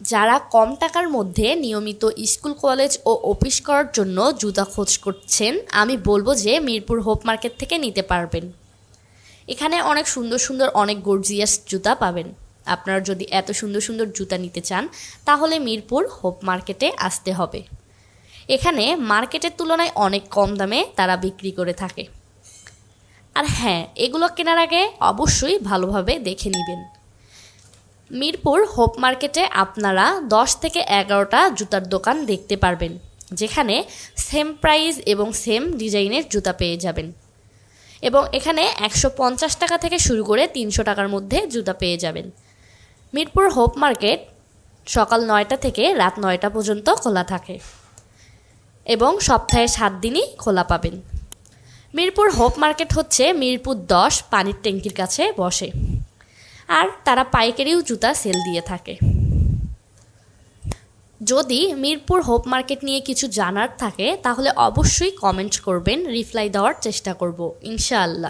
যারা কম টাকার মধ্যে নিয়মিত স্কুল, কলেজ ও অফিস করার জন্য জুতা খোঁজ করছেন, আমি বলব যে মিরপুর হোপ মার্কেট থেকে নিতে পারবেন। এখানে অনেক সুন্দর সুন্দর, অনেক গর্জিয়াস জুতা পাবেন। আপনারা যদি এত সুন্দর সুন্দর জুতা নিতে চান, তাহলে মিরপুর হোপ মার্কেটে আসতে হবে। এখানে মার্কেটের তুলনায় অনেক কম দামে তারা বিক্রি করে থাকে। আর হ্যাঁ এগুলো কেনার আগে অবশ্যই ভালোভাবে দেখে নেবেন। মিরপুর হোপ মার্কেটে আপনারা দশ থেকে এগারোটা জুতার দোকান দেখতে পারবেন, যেখানে সেম প্রাইস এবং সেম ডিজাইনের জুতা পেয়ে যাবেন। এবং এখানে একশো পঞ্চাশ টাকা থেকে শুরু করে তিনশো টাকার মধ্যে জুতা পেয়ে যাবেন। মিরপুর হোপ মার্কেট সকাল নয়টা থেকে রাত নয়টা পর্যন্ত খোলা থাকে এবং সপ্তাহে সাত দিনই খোলা পাবেন। মিরপুর হোপ মার্কেট হচ্ছে মিরপুর দশ পানির ট্যাঙ্কির কাছে বসে। আর তারা পাইকারিও জুতা সেল দিয়ে থাকে। যদি মিরপুর হোপ মার্কেট নিয়ে কিছু জানার থাকে, তাহলে অবশ্যই কমেন্ট করবেন রিপ্লাই দেওয়ার চেষ্টা করব, ইনশাআল্লাহ।